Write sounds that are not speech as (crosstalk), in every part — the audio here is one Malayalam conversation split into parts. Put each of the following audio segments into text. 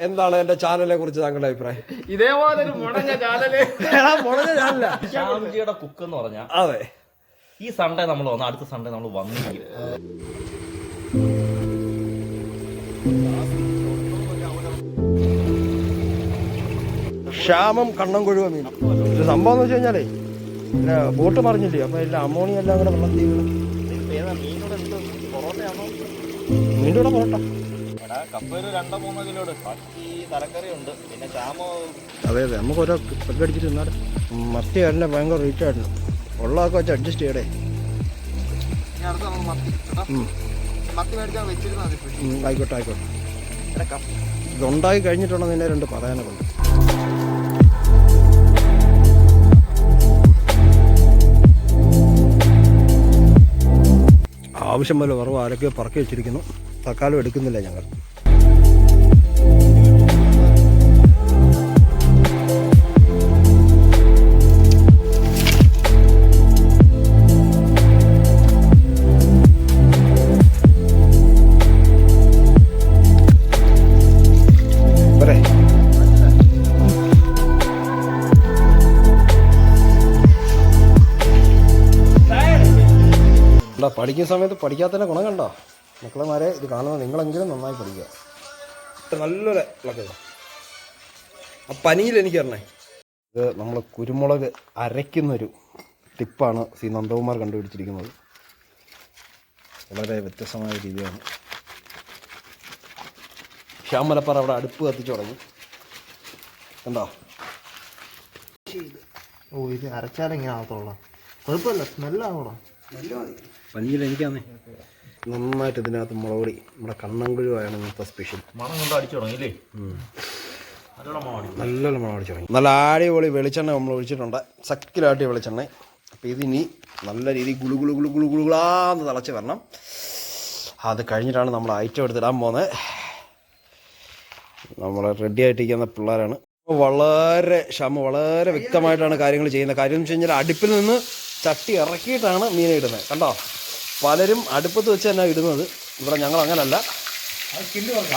എന്താണ് എന്റെ ചാനലിനെ കുറിച്ച് താങ്കളുടെ അഭിപ്രായം? ഇതേപോലെ ഒരു മുടഞ്ഞ ചാനൽ. എടാ, മുളഞ്ഞ ചാനലാ. ശ്യാംജിയുടെ കുക്ക് എന്ന് പറഞ്ഞാൽ അതെ. ഈ സൺഡേ നമ്മൾ വന്നു അടുത്ത സൺഡേ നമ്മൾ വന്നിരിക്കും ക്ഷാമം കണ്ണം കൊഴുവ മീൻ. ഒരു സംഭവം എന്ന് വെച്ച് കഴിഞ്ഞാലേ പിന്നെ ബോട്ട് മറിഞ്ഞില്ലേ അപ്പൊ എല്ലാം അമോണിയ എല്ലാം കൂടെ വെള്ളത്തിൽ വീണ് മീനോടെ കൂടെ പൊറോട്ട കപ്പ ഒരു രണ്ടോ മൂന്നോ കിലോ ഉണ്ട് ബാക്കി തലക്കറി ഉണ്ട്. പിന്നെ ചാമ അതെ അതെ നമുക്ക് ഓരോ പെഗ് അടിച്ചിട്ട് നിന്നാടെ മത്തി തന്നെ ഭയങ്കര റേറ്റ് ആയിരുന്നു. ഉള്ളതൊക്കെ വെച്ച് അഡ്ജസ്റ്റ് ചെയ്യടേ. ആയിക്കോട്ടെ ആയിക്കോട്ടെ. ഇതുണ്ടാക്കി കഴിഞ്ഞിട്ടുണ്ടോ നിന്നെ രണ്ട് പറയാനൊക്കെ? ഉണ്ട് ആവശ്യം പോലെ വറവ് ആരൊക്കെ പറക്കി വെച്ചിരിക്കുന്നു. തക്കാലം എടുക്കുന്നില്ല ഞങ്ങൾ. പഠിക്കുന്ന സമയത്ത് പഠിക്കാത്തതിന്റെ ഗുണം കണ്ടോ? മക്കളെമാരെ ഇത് കാണുന്ന നിങ്ങളെങ്കിലും നന്നായി പഠിക്കുക. നല്ലൊരു ഇളക്കുക ആ പനിയിൽ എനിക്ക് അറിഞ്ഞേ ഇത് നമ്മൾ കുരുമുളക് അരയ്ക്കുന്നൊരു ടിപ്പാണ് സി നന്ദകുമാർ കണ്ടുപിടിച്ചിരിക്കുന്നത്. വളരെ വ്യത്യസ്തമായ രീതിയാണ്. ശ്യാമലപ്പാറ അവിടെ അടുപ്പ് കത്തിച്ചു തുടങ്ങി. കണ്ടോ? ഓ ഇത് അരച്ചാലെങ്ങനെ ആകത്തോളാം കുഴപ്പമില്ല സ്മെല്ലാവണം പനിയിൽ എനിക്കാന്നേ. നന്നായിട്ട് ഇതിനകത്ത് മുളകൊടി നമ്മുടെ കണ്ണങ്കുഴുവാണ് ഇന്നത്തെ സ്പെഷ്യൽ മണം കൊണ്ട് അടിച്ചു തുടങ്ങിയില്ലേ? നല്ലോണം മുളക് അടിക്കും നല്ലോണം മണം അടിച്ചു തുടങ്ങി. നല്ല അടിപൊളി വെളിച്ചെണ്ണ നമ്മൾ ഒഴിച്ചിട്ടുണ്ട്. സക്കിലാട്ടിയ വെളിച്ചെണ്ണ. അപ്പോൾ ഇതിനി നല്ല രീതിയിൽ ഗുളു ഗുളു ഗുളു ഗുളു ഗുളുകളാന്ന് തിളച്ച് വരണം. അത് കഴിഞ്ഞിട്ടാണ് നമ്മൾ ഐറ്റം എടുത്തിടാൻ പോകുന്നത് നമ്മൾ റെഡി ആയിട്ടിരിക്കുന്ന പിള്ളേരാണ്. വളരെ ക്ഷമ വളരെ വ്യക്തമായിട്ടാണ് കാര്യങ്ങൾ ചെയ്യുന്നത്. കാര്യം എന്ന് വെച്ച് കഴിഞ്ഞാൽ അടുപ്പിൽ നിന്ന് ചട്ടി ഇറക്കിയിട്ടാണ് മീനെ ഇടുന്നത്. കണ്ടോ? പലരും അടുപ്പത്ത് വെച്ച് തന്നെ ഇടുന്നത്. ഇവിടെ ഞങ്ങൾ അങ്ങനല്ല.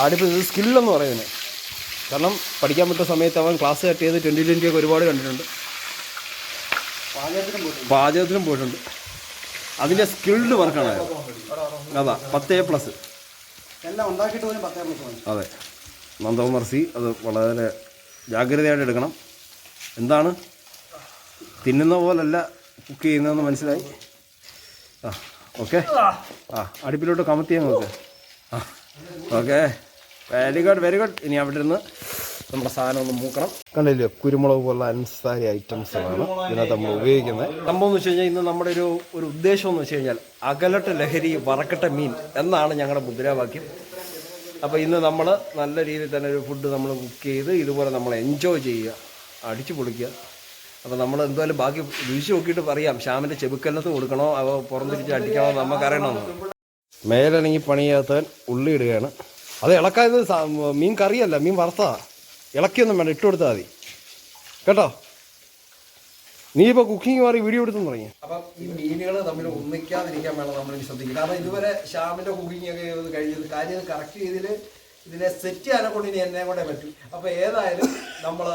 അടുപ്പ് ഇത് സ്കില്ലെന്ന് പറയുന്നത്. കാരണം പഠിക്കാൻ പറ്റുന്ന സമയത്ത് അവൻ ക്ലാസ് കട്ട് ചെയ്ത് ട്വന്റി ട്വന്റി ഒക്കെ ഒരുപാട് കണ്ടിട്ടുണ്ട്. പാചകത്തിനും പോയിട്ടുണ്ട്. അതിന്റെ സ്കിൽഡ് വർക്കാണ്. അതാ പത്ത് എ പ്ലസ് അതെ. നന്ദകുമാർസി അത് വളരെ ജാഗ്രതയായിട്ട് എടുക്കണം. എന്താണ്? തിന്നുന്ന പോലല്ല കുക്ക് ചെയ്യുന്നതെന്ന് മനസ്സിലായി. ആ. ഓക്കെ? ആ അടുപ്പിലോട്ട് കമത്തിയാൽ നോക്ക് ആ okay. Very good very good ഇനി അവിടെ ഇരുന്ന് നമ്മുടെ സാധനം ഒന്ന് മൂക്കണം. കണ്ടില്ലേ? കുരുമുളക് പോലുള്ള അൻസാരി ഐറ്റംസുകളാണ് ഇതിനകത്ത് നമ്മൾ ഉപയോഗിക്കുന്നത്. സംഭവം എന്ന് വെച്ച് കഴിഞ്ഞാൽ ഇന്ന് നമ്മുടെ ഒരു ഒരു ഉദ്ദേശം എന്ന് വെച്ച് കഴിഞ്ഞാൽ അകലട്ട് ലഹരി വറക്കട്ട മീൻ എന്നാണ് ഞങ്ങളുടെ മുദ്രാവാക്യം. അപ്പോൾ ഇന്ന് നമ്മൾ നല്ല രീതിയിൽ തന്നെ ഒരു ഫുഡ് നമ്മൾ കുക്ക് ചെയ്ത് ഇതുപോലെ നമ്മൾ എൻജോയ് ചെയ്യുക അടിച്ചു പൊളിക്കുക. അപ്പോൾ നമ്മൾ എന്തായാലും ബാക്കി വീശി നോക്കിയിട്ട് പറയാം. ശ്യാമിന്റെ ചെബുക്കല്ലത്ത് കൊടുക്കണോ? അവ പുറംതിരിച്ച് അടിക്കണോ? നമുക്കറിയണമെന്ന് മേലനങ്ങി പണിയാത്തവൻ ഉള്ളി ഇടുകയാണ്. അത് ഇളക്കായത് മീൻ കറിയല്ല മീൻ വറുത്തതാ. ഇളക്കിയൊന്നും വേണ്ട ഇട്ട് കൊടുത്താൽ മതി. കേട്ടോ? നീ ഇപ്പോൾ കുക്കിംഗ് മാറി വീഡിയോ എടുത്തു തുടങ്ങി അപ്പം ഈ മീനുകൾ തമ്മിൽ ഒന്നിക്കാതിരിക്കാൻ വേണം നമ്മൾ ശ്രദ്ധിക്കുക കാരണം ഇതുവരെ ശ്യാമിന്റെ കുക്കിംഗ് ഒക്കെ കഴിഞ്ഞത് കാര്യം കറക്റ്റ് രീതിയിൽ ഇതിനെ സെറ്റ് ചെയ്യാനെ കൊണ്ട് ഇനി എന്നെ കൊണ്ടേ പറ്റും. അപ്പൊ ഏതായാലും നമ്മൾ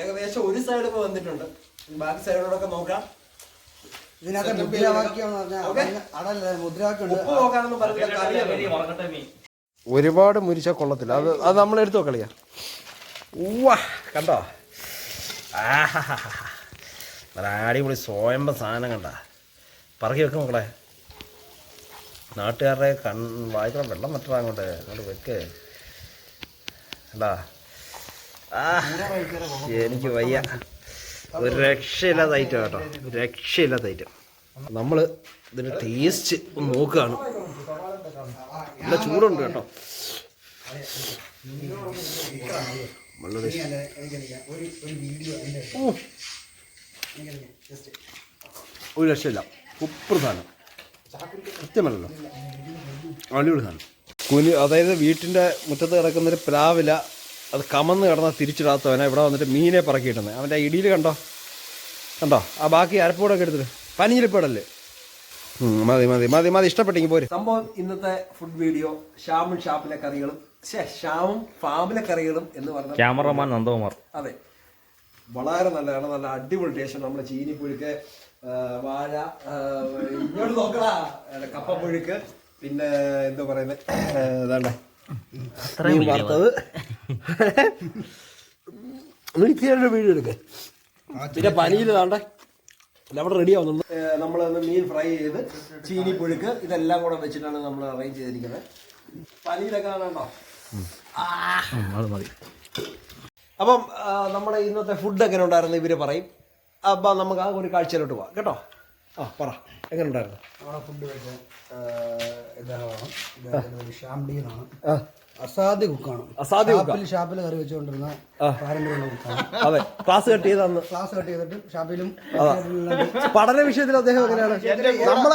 ഏകദേശം ഒരു സൈഡ് ഇപ്പോൾ വന്നിട്ടുണ്ട്. ബാക്കി സൈഡിലൂടെ നോക്കാം. ഇതിനകത്ത് മുദ്രാവാക്യം എന്ന് പറഞ്ഞാൽ ഓക്കേ. അതല്ല മുദ്രാവാക്യം ഉപ്പ് നോക്കാനൊന്നും പറഞ്ഞില്ല ഒരുപാട് മുരിച്ച കൊള്ളത്തില്ല. അത് അത് നമ്മൾ എടുത്തു നോക്കളിയ ഊവാ കണ്ടോ? ആഹാ നല്ല അടിപൊളി സ്വയംഭ സാധനം കണ്ട. പറക്കി വെക്കും മക്കളെ. നാട്ടുകാരുടെ കൺ വായിക്കണം വെള്ളം മറ്റാ അങ്ങോട്ട്. അങ്ങോട്ട് വെക്ക്. കണ്ടാ ആ എനിക്ക് വയ്യ. ഒരു രക്ഷയില്ലാത്ത ഐറ്റം കേട്ടോ രക്ഷയില്ലാത്ത ഐറ്റം നമ്മൾ ഇതിന്റെ ടേസ്റ്റ് ഒന്ന് നോക്കുകയാണ് നല്ല ചൂടുണ്ട് കേട്ടോ. ഒരു രക്ഷയില്ല. ഉപ്രധാനം സത്യമല്ലല്ലോ. അടിപൊളി സാധനം. കുനി അതായത് വീട്ടിന്റെ മുറ്റത്ത് കിടക്കുന്നൊരു പ്ലാവില അത് കമന്ന് കിടന്നാൽ തിരിച്ചിടാത്തവനെ ഇവിടെ വന്നിട്ട് മീനെ പറക്കിയിട്ടുന്നത് അവന്റെ ഇടിയിൽ കണ്ടോ? കണ്ടോ? ആ ബാക്കി അരപ്പൂടൊക്കെ എടുത്തിട്ട്. പനിഞ്ഞിരിപ്പടല്ലേ മതി മതി മതി മതി ഇഷ്ടപ്പെട്ടെങ്കിൽ പോര്. സംഭവം ഇന്നത്തെ ഫുഡ് വീഡിയോ ഷാമും ഷാപ്പിലെ കറികളും ഷാമും ഫാമിലെ കറികളും എന്ന് പറഞ്ഞ ക്യാമറമാൻ നന്ദകുമാർ. അതെ. വളരെ നല്ലതാണ് നല്ല അടിപൊളി ടേസ്റ്റ് നമ്മുടെ ചീനിപ്പുഴുക്ക് വാഴ ഇങ്ങോട്ട് നോക്കടാ. കപ്പപ്പുഴുക്ക് പിന്നെ എന്താ പറയുന്നത് ഏതാണ്ട് മീൻ വറുത്തത്. മിക്സിയുടെ വീട് എടുക്ക. പിന്നെ പനിയിൽ താണ്ടേ നമ്മുടെ റെഡി ആവുന്നുണ്ട്. നമ്മൾ മീൻ ഫ്രൈ ചെയ്ത് ചീനി പുഴുക്ക് ഇതെല്ലാം കൂടെ വെച്ചിട്ടാണ് നമ്മൾ അറേഞ്ച് ചെയ്തിരിക്കുന്നത്. പനിയിലൊക്കെ കാണാണ്ടോ അത് മതി. അപ്പം നമ്മുടെ ഇന്നത്തെ ഫുഡ് എങ്ങനെ ഉണ്ടായിരുന്നു ഇവർ പറയും. അപ്പം നമുക്ക് ആ ഒരു കാഴ്ചയിലോട്ട് പോവാം. കേട്ടോ? ആ പറ. എങ്ങനെ ഉണ്ടായിരുന്നു? നമ്മുടെ ഫുഡ് കഴിച്ച ഇദ്ദേഹമാണ്. ഇദ്ദേഹത്തിന്റെ പേര് അസാധ്യ കുക്കാണ്. അസാധ്യ. ഷാപ്പിൽ ഷാപ്പിൽ കറി വെച്ചുകൊണ്ടിരുന്ന പാരമ്പര്യമുള്ള കുക്കാണ്. അതെ ക്ലാസ് കട്ട് ചെയ്തന്ന്. ക്ലാസ് കട്ട് ചെയ്തിട്ട് ഷാപ്പിലും പഠന വിഷയത്തിൽ അദ്ദേഹം എങ്ങനെയാണ്? നമ്മൾ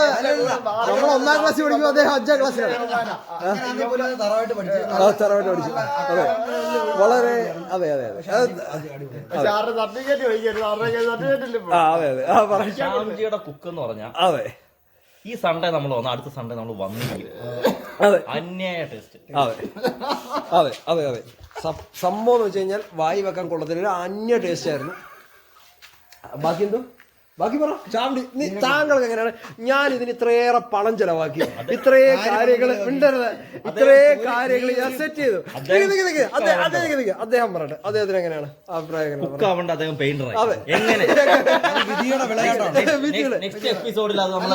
നമ്മൾ ഒന്നാം ക്ലാസ്സിൽ പഠിക്കുമ്പോൾ അദ്ദേഹം അഞ്ചാം ക്ലാസ്സിലാണ്. തറവായിട്ട് പഠിച്ചു. ആ, തറവാട്ട് പഠിച്ചു. അതെ. വളരെ അതെ അതെ അതെ. അതെ കുക്ക് എന്ന് പറഞ്ഞാൽ അതെ. ഈ സൺഡേ നമ്മൾ വന്നു അടുത്ത സൺഡേ നമ്മൾ വന്നിരിക്കും അതെ അന്യായ ടേസ്റ്റ് അതെ. അതെ അതെ അതെ. സംഭവം എന്ന് വെച്ച് കഴിഞ്ഞാൽ വായി വെക്കാൻ കൊള്ളത്തില്ല. ഒരു അന്യ ടേസ്റ്റ് ആയിരുന്നു. ബാക്കി എന്തോ? ബാക്കി പറ. ചാണ്ടി നീ താങ്കൾക്ക് എങ്ങനെയാണ്? ഞാൻ ഇതിന് ഇത്രയേറെ പണം ചെലവാക്കി. ഇത്രേ കാര്യങ്ങൾ ഉണ്ടരുത് ഇത്രേ കാര്യങ്ങൾ ഞാൻ സെറ്റ് ചെയ്തു. അദ്ദേഹം പറഞ്ഞു പറയട്ടെ. അദ്ദേഹത്തിന് എങ്ങനെയാണ് അഭിപ്രായം അദ്ദേഹം പെയിന്റർ അതെ. എങ്ങനെ? (laughs) നെക്സ്റ്റ് എപ്പിസോഡിൽ അത് നമ്മൾ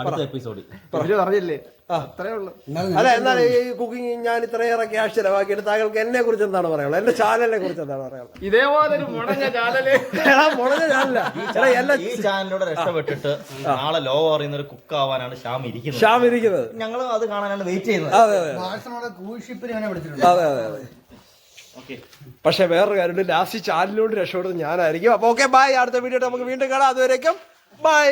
അടുത്ത എപ്പിസോഡിൽ പറഞ്ഞില്ലേ? ആ, അത്രേ ഉള്ളൂ. അല്ല എന്നാൽ ഈ കുക്കിംഗ് ഞാൻ ഇത്രയേറെ ക്യാഷ് ചെലവാക്കിയിട്ട് താങ്കൾക്ക് എന്നെ കുറിച്ച് എന്താണ് പറയാനുള്ളത്? എന്റെ ചാനലിനെ കുറിച്ച് എന്താണ് പറയാനുള്ളത്? ഇതേപോലെ ഈ ചാനലിലൂടെ രക്ഷപ്പെട്ടിട്ട് നാളെ ലോ പറയുന്ന ഒരു കുക്ക് ആവാനാണ് ഷ്യാം ഇരിക്കുന്നത്. ഷ്യാം ഇരിക്കുന്നത്. ഞങ്ങൾ അത് കാണാനാണ് വെയിറ്റ് ചെയ്യുന്നത്. അതെ അതെ അതെ. അതെ അതെ ഓക്കെ പക്ഷെ വേറൊരു കാര്യമുണ്ട്. ലാസ്റ്റ് ചാനലിലൂടെ രക്ഷപ്പെടുന്നത് ഞാനായിരിക്കും. അപ്പൊ ഓക്കെ ബൈ അടുത്ത വീഡിയോ നമുക്ക് വീണ്ടും കാണാം. അതുവരേക്കും ബൈ